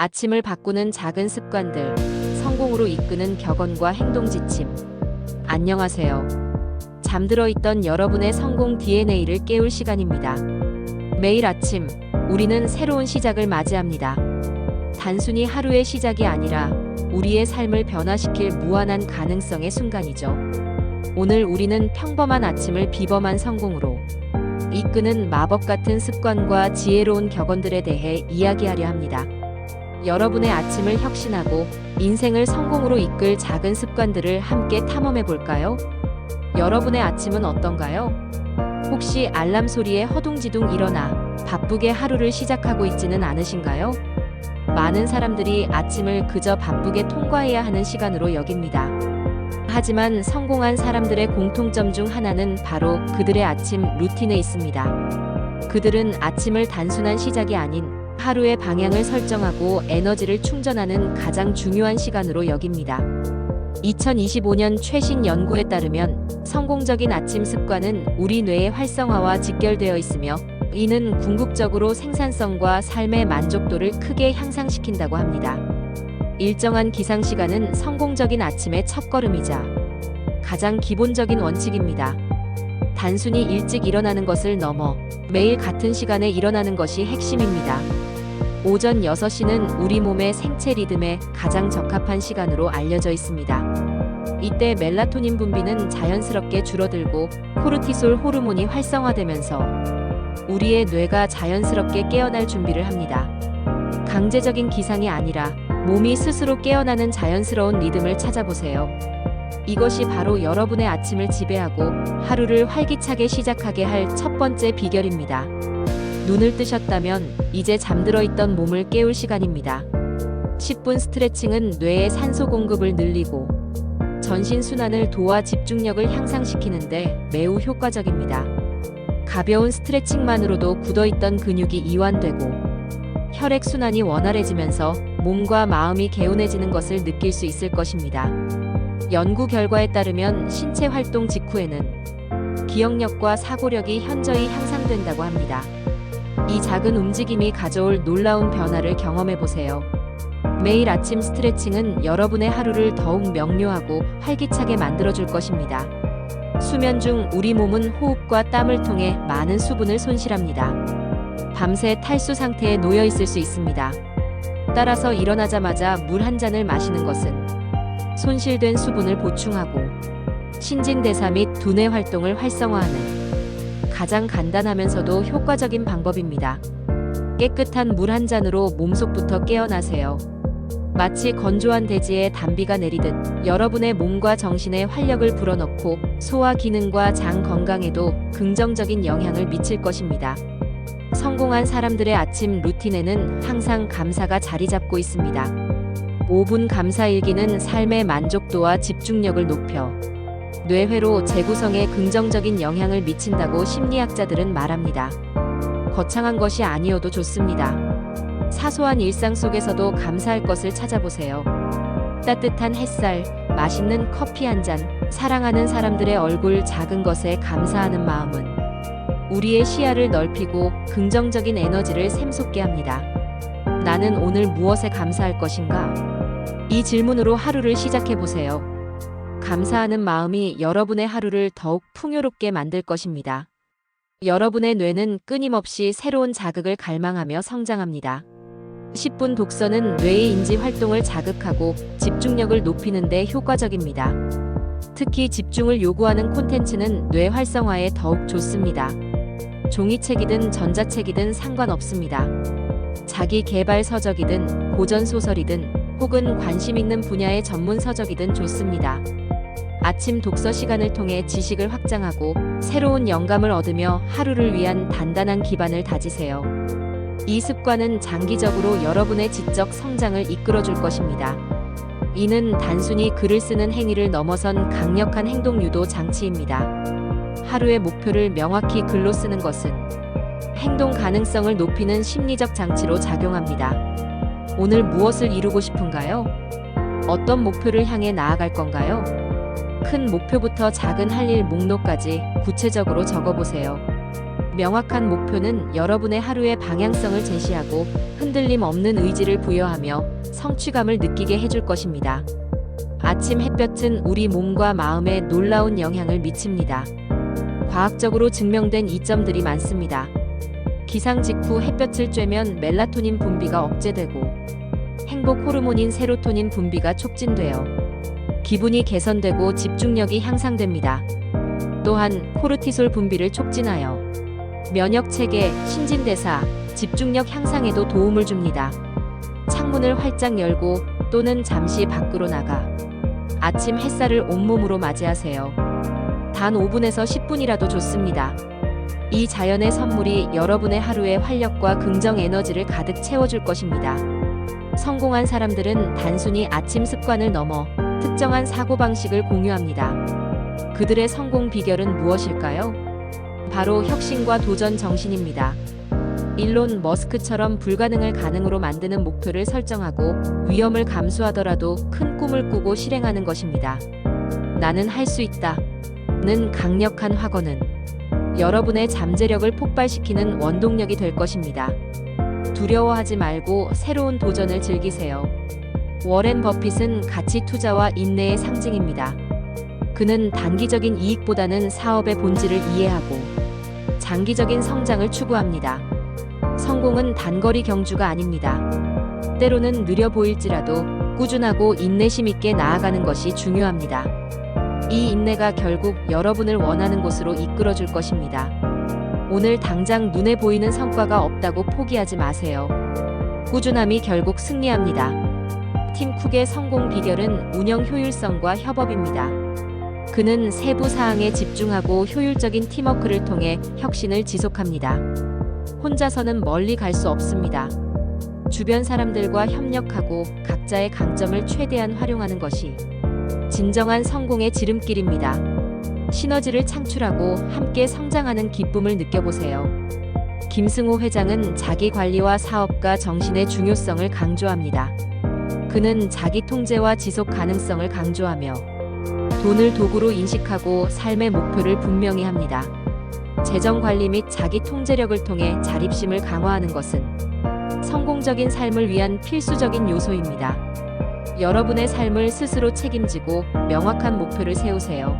아침을 바꾸는 작은 습관들, 성공으로 이끄는 격언과 행동 지침. 안녕하세요. 잠들어 있던 여러분의 성공 DNA를 깨울 시간입니다. 매일 아침, 우리는 새로운 시작을 맞이합니다. 단순히 하루의 시작이 아니라 우리의 삶을 변화시킬 무한한 가능성의 순간이죠. 오늘 우리는 평범한 아침을 비범한 성공으로 이끄는 마법 같은 습관과 지혜로운 격언들에 대해 이야기하려 합니다. 여러분의 아침을 혁신하고 인생을 성공으로 이끌 작은 습관들을 함께 탐험해 볼까요? 여러분의 아침은 어떤가요? 혹시 알람 소리에 허둥지둥 일어나 바쁘게 하루를 시작하고 있지는 않으신가요? 많은 사람들이 아침을 그저 바쁘게 통과해야 하는 시간으로 여깁니다. 하지만 성공한 사람들의 공통점 중 하나는 바로 그들의 아침 루틴에 있습니다. 그들은 아침을 단순한 시작이 아닌 하루의 방향을 설정하고 에너지를 충전하는 가장 중요한 시간으로 여깁니다. 2025년 최신 연구에 따르면 성공적인 아침 습관은 우리 뇌의 활성화와 직결되어 있으며 이는 궁극적으로 생산성과 삶의 만족도를 크게 향상시킨다고 합니다. 일정한 기상 시간은 성공적인 아침의 첫걸음이자 가장 기본적인 원칙입니다. 단순히 일찍 일어나는 것을 넘어 매일 같은 시간에 일어나는 것이 핵심입니다. 오전 6시는 우리 몸의 생체 리듬에 가장 적합한 시간으로 알려져 있습니다. 이때 멜라토닌 분비는 자연스럽게 줄어들고 코르티솔 호르몬이 활성화되면서 우리의 뇌가 자연스럽게 깨어날 준비를 합니다. 강제적인 기상이 아니라 몸이 스스로 깨어나는 자연스러운 리듬을 찾아보세요. 이것이 바로 여러분의 아침을 지배하고 하루를 활기차게 시작하게 할 첫 번째 비결입니다. 눈을 뜨셨다면 이제 잠들어 있던 몸을 깨울 시간입니다. 10분 스트레칭은 뇌의 산소 공급을 늘리고 전신 순환을 도와 집중력을 향상시키는데 매우 효과적입니다. 가벼운 스트레칭만으로도 굳어있던 근육이 이완되고 혈액 순환이 원활해지면서 몸과 마음이 개운해지는 것을 느낄 수 있을 것입니다. 연구 결과에 따르면 신체 활동 직후에는 기억력과 사고력이 현저히 향상된다고 합니다. 이 작은 움직임이 가져올 놀라운 변화를 경험해 보세요. 매일 아침 스트레칭은 여러분의 하루를 더욱 명료하고 활기차게 만들어줄 것입니다. 수면 중 우리 몸은 호흡과 땀을 통해 많은 수분을 손실합니다. 밤새 탈수 상태에 놓여 있을 수 있습니다. 따라서 일어나자마자 물 한 잔을 마시는 것은 손실된 수분을 보충하고 신진대사 및 두뇌 활동을 활성화하는 가장 간단하면서도 효과적인 방법입니다. 깨끗한 물 한 잔으로 몸속부터 깨어나세요. 마치 건조한 대지에 단비가 내리듯 여러분의 몸과 정신에 활력을 불어넣고 소화 기능과 장 건강에도 긍정적인 영향을 미칠 것입니다. 성공한 사람들의 아침 루틴에는 항상 감사가 자리 잡고 있습니다. 5분 감사 일기는 삶의 만족도와 집중력을 높여 뇌회로 재구성에 긍정적인 영향을 미친다고 심리학자들은 말합니다. 거창한 것이 아니어도 좋습니다. 사소한 일상 속에서도 감사할 것을 찾아보세요. 따뜻한 햇살, 맛있는 커피 한 잔, 사랑하는 사람들의 얼굴 작은 것에 감사하는 마음은 우리의 시야를 넓히고 긍정적인 에너지를 샘솟게 합니다. 나는 오늘 무엇에 감사할 것인가? 이 질문으로 하루를 시작해 보세요. 감사하는 마음이 여러분의 하루를 더욱 풍요롭게 만들 것입니다. 여러분의 뇌는 끊임없이 새로운 자극을 갈망하며 성장합니다. 10분 독서는 뇌의 인지 활동을 자극하고 집중력을 높이는 데 효과적입니다. 특히 집중을 요구하는 콘텐츠는 뇌 활성화에 더욱 좋습니다. 종이책이든 전자책이든 상관없습니다. 자기 개발 서적이든 고전 소설이든 혹은 관심 있는 분야의 전문 서적이든 좋습니다. 아침 독서 시간을 통해 지식을 확장하고 새로운 영감을 얻으며 하루를 위한 단단한 기반을 다지세요. 이 습관은 장기적으로 여러분의 지적 성장을 이끌어 줄 것입니다. 이는 단순히 글을 쓰는 행위를 넘어선 강력한 행동 유도 장치입니다. 하루의 목표를 명확히 글로 쓰는 것은 행동 가능성을 높이는 심리적 장치로 작용합니다. 오늘 무엇을 이루고 싶은가요? 어떤 목표를 향해 나아갈 건가요? 큰 목표부터 작은 할 일 목록까지 구체적으로 적어보세요. 명확한 목표는 여러분의 하루의 방향성을 제시하고 흔들림 없는 의지를 부여하며 성취감을 느끼게 해줄 것입니다. 아침 햇볕은 우리 몸과 마음에 놀라운 영향을 미칩니다. 과학적으로 증명된 이점들이 많습니다. 기상 직후 햇볕을 쬐면 멜라토닌 분비가 억제되고 행복 호르몬인 세로토닌 분비가 촉진되어 기분이 개선되고 집중력이 향상됩니다. 또한 코르티솔 분비를 촉진하여 면역 체계, 신진 대사, 집중력 향상에도 도움을 줍니다. 창문을 활짝 열고 또는 잠시 밖으로 나가 아침 햇살을 온몸으로 맞이하세요. 단 5분에서 10분이라도 좋습니다. 이 자연의 선물이 여러분의 하루에 활력과 긍정 에너지를 가득 채워줄 것입니다. 성공한 사람들은 단순히 아침 습관을 넘어 특정한 사고방식을 공유합니다. 그들의 성공 비결은 무엇일까요? 바로 혁신과 도전 정신입니다. 일론 머스크처럼 불가능을 가능으로 만드는 목표를 설정하고 위험을 감수하더라도 큰 꿈을 꾸고 실행하는 것입니다. 나는 할 수 있다. 는 강력한 확언은 여러분의 잠재력을 폭발시키는 원동력이 될 것입니다. 두려워하지 말고 새로운 도전을 즐기세요. 워렌 버핏은 가치 투자와 인내의 상징입니다. 그는 단기적인 이익보다는 사업의 본질을 이해하고 장기적인 성장을 추구합니다. 성공은 단거리 경주가 아닙니다. 때로는 느려 보일지라도 꾸준하고 인내심 있게 나아가는 것이 중요합니다. 이 인내가 결국 여러분을 원하는 곳으로 이끌어 줄 것입니다. 오늘 당장 눈에 보이는 성과가 없다고 포기하지 마세요. 꾸준함이 결국 승리합니다. 팀 쿡의 성공 비결은 운영 효율성과 협업입니다. 그는 세부 사항에 집중하고 효율적인 팀워크를 통해 혁신을 지속합니다. 혼자서는 멀리 갈 수 없습니다. 주변 사람들과 협력하고 각자의 강점을 최대한 활용하는 것이 진정한 성공의 지름길입니다. 시너지를 창출하고 함께 성장하는 기쁨을 느껴보세요. 김승호 회장은 자기 관리와 사업가 정신의 중요성을 강조합니다. 그는 자기 통제와 지속 가능성을 강조하며 돈을 도구로 인식하고 삶의 목표를 분명히 합니다. 재정 관리 및 자기 통제력을 통해 자립심을 강화하는 것은 성공적인 삶을 위한 필수적인 요소입니다. 여러분의 삶을 스스로 책임지고 명확한 목표를 세우세요.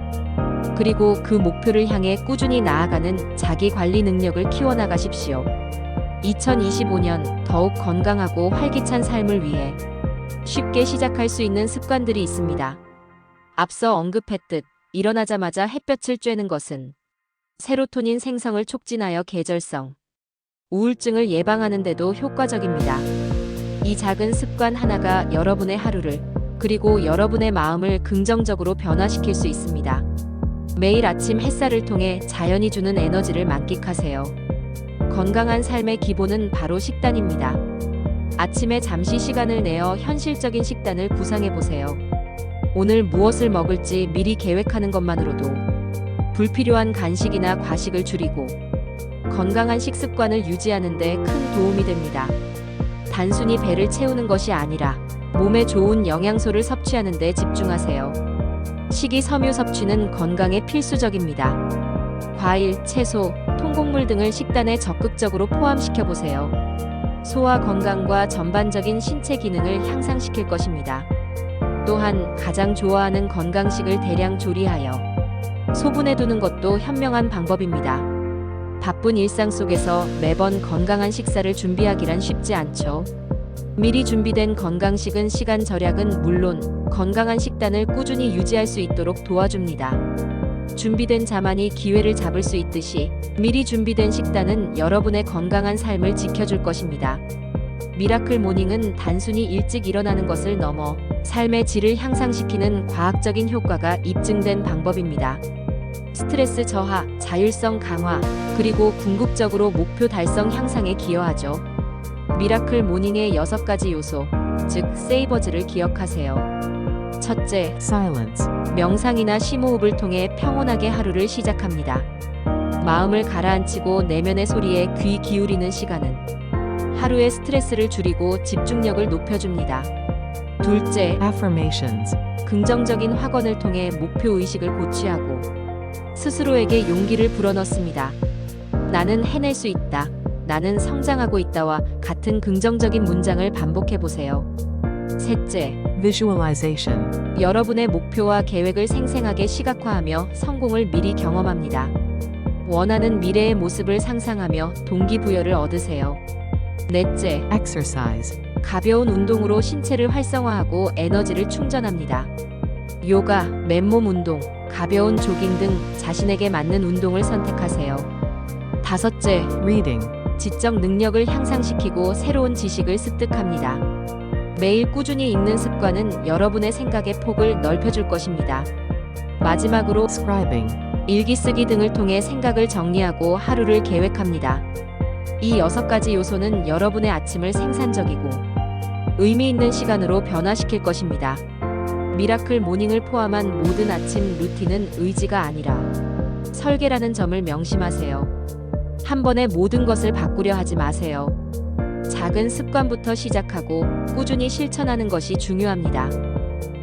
그리고 그 목표를 향해 꾸준히 나아가는 자기 관리 능력을 키워나가십시오. 2025년 더욱 건강하고 활기찬 삶을 위해 쉽게 시작할 수 있는 습관들이 있습니다. 앞서 언급했듯 일어나자마자 햇볕을 쬐는 것은 세로토닌 생성을 촉진하여 계절성, 우울증을 예방하는 데도 효과적입니다. 이 작은 습관 하나가 여러분의 하루를 그리고 여러분의 마음을 긍정적으로 변화시킬 수 있습니다. 매일 아침 햇살을 통해 자연이 주는 에너지를 만끽하세요. 건강한 삶의 기본은 바로 식단입니다. 아침에 잠시 시간을 내어 현실적인 식단을 구상해 보세요. 오늘 무엇을 먹을지 미리 계획하는 것만으로도 불필요한 간식이나 과식을 줄이고 건강한 식습관을 유지하는 데 큰 도움이 됩니다. 단순히 배를 채우는 것이 아니라 몸에 좋은 영양소를 섭취하는 데 집중하세요. 식이섬유 섭취는 건강에 필수적입니다. 과일, 채소, 통곡물 등을 식단에 적극적으로 포함시켜 보세요. 소화 건강과 전반적인 신체 기능을 향상시킬 것입니다. 또한 가장 좋아하는 건강식을 대량 조리하여 소분해 두는 것도 현명한 방법입니다. 바쁜 일상 속에서 매번 건강한 식사를 준비하기란 쉽지 않죠. 미리 준비된 건강식은 시간 절약은 물론 건강한 식단을 꾸준히 유지할 수 있도록 도와줍니다. 준비된 자만이 기회를 잡을 수 있듯이 미리 준비된 식단은 여러분의 건강한 삶을 지켜줄 것입니다. 미라클 모닝은 단순히 일찍 일어나는 것을 넘어 삶의 질을 향상시키는 과학적인 효과가 입증된 방법입니다. 스트레스 저하, 자율성 강화, 그리고 궁극적으로 목표 달성 향상에 기여하죠. 미라클 모닝의 여섯 가지 요소, 즉 세이버즈를 기억하세요. 첫째, silence, 명상이나 심호흡을 통해 평온하게 하루를 시작합니다. 마음을 가라앉히고 내면의 소리에 귀 기울이는 시간은 하루의 스트레스를 줄이고 집중력을 높여줍니다. 둘째, affirmations, 긍정적인 확언을 통해 목표 의식을 고취하고 스스로에게 용기를 불어넣습니다. 나는 해낼 수 있다. 나는 성장하고 있다와 같은 긍정적인 문장을 반복해 보세요. 셋째, Visualization. 여러분의 목표와 계획을 생생하게 시각화하며 성공을 미리 경험합니다. 원하는 미래의 모습을 상상하며 동기부여를 얻으세요. 넷째, Exercise. 가벼운 운동으로 신체를 활성화하고 에너지를 충전합니다. 요가, 맨몸 운동, 가벼운 조깅 등 자신에게 맞는 운동을 선택하세요. 다섯째, Reading. 지적 능력을 향상시키고 새로운 지식을 습득합니다. 매일 꾸준히 읽는 습관은 여러분의 생각의 폭을 넓혀줄 것입니다. 마지막으로 Scribing. 일기 쓰기 등을 통해 생각을 정리하고 하루를 계획합니다. 이 여섯 가지 요소는 여러분의 아침을 생산적이고 의미 있는 시간으로 변화시킬 것입니다. 미라클 모닝을 포함한 모든 아침 루틴은 의지가 아니라 설계라는 점을 명심하세요. 한 번에 모든 것을 바꾸려 하지 마세요. 작은 습관부터 시작하고 꾸준히 실천하는 것이 중요합니다.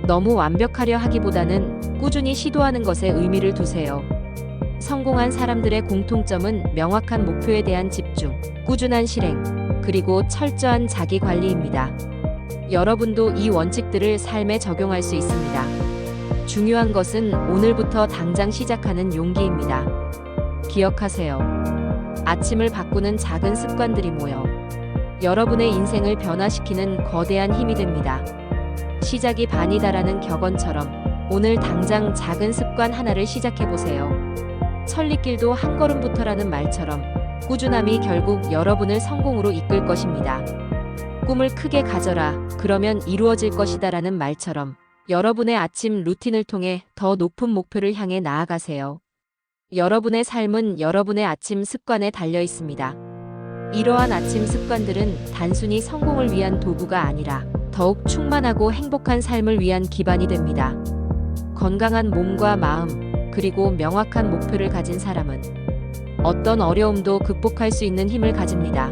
너무 완벽하려 하기보다는 꾸준히 시도하는 것에 의미를 두세요. 성공한 사람들의 공통점은 명확한 목표에 대한 집중, 꾸준한 실행, 그리고 철저한 자기 관리입니다. 여러분도 이 원칙들을 삶에 적용할 수 있습니다. 중요한 것은 오늘부터 당장 시작하는 용기입니다. 기억하세요. 아침을 바꾸는 작은 습관들이 모여 여러분의 인생을 변화시키는 거대한 힘이 됩니다. 시작이 반이다라는 격언처럼 오늘 당장 작은 습관 하나를 시작해 보세요. 천리길도 한 걸음부터라는 말처럼 꾸준함이 결국 여러분을 성공으로 이끌 것입니다. 꿈을 크게 가져라. 그러면 이루어질 것이다라는 말처럼 여러분의 아침 루틴을 통해 더 높은 목표를 향해 나아가세요. 여러분의 삶은 여러분의 아침 습관에 달려 있습니다. 이러한 아침 습관들은 단순히 성공을 위한 도구가 아니라 더욱 충만하고 행복한 삶을 위한 기반이 됩니다. 건강한 몸과 마음, 그리고 명확한 목표를 가진 사람은 어떤 어려움도 극복할 수 있는 힘을 가집니다.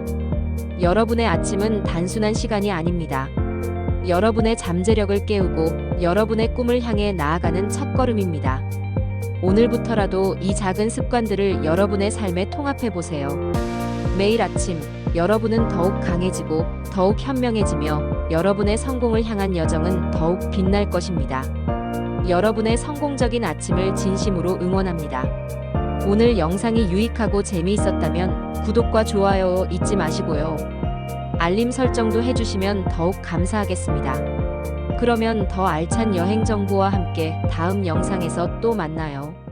여러분의 아침은 단순한 시간이 아닙니다. 여러분의 잠재력을 깨우고 여러분의 꿈을 향해 나아가는 첫걸음입니다. 오늘부터라도 이 작은 습관들을 여러분의 삶에 통합해 보세요. 매일 아침 여러분은 더욱 강해지고 더욱 현명해지며 여러분의 성공을 향한 여정은 더욱 빛날 것입니다. 여러분의 성공적인 아침을 진심으로 응원합니다. 오늘 영상이 유익하고 재미있었다면 구독과 좋아요 잊지 마시고요. 알림 설정도 해주시면 더욱 감사하겠습니다. 그러면 더 알찬 여행 정보와 함께 다음 영상에서 또 만나요.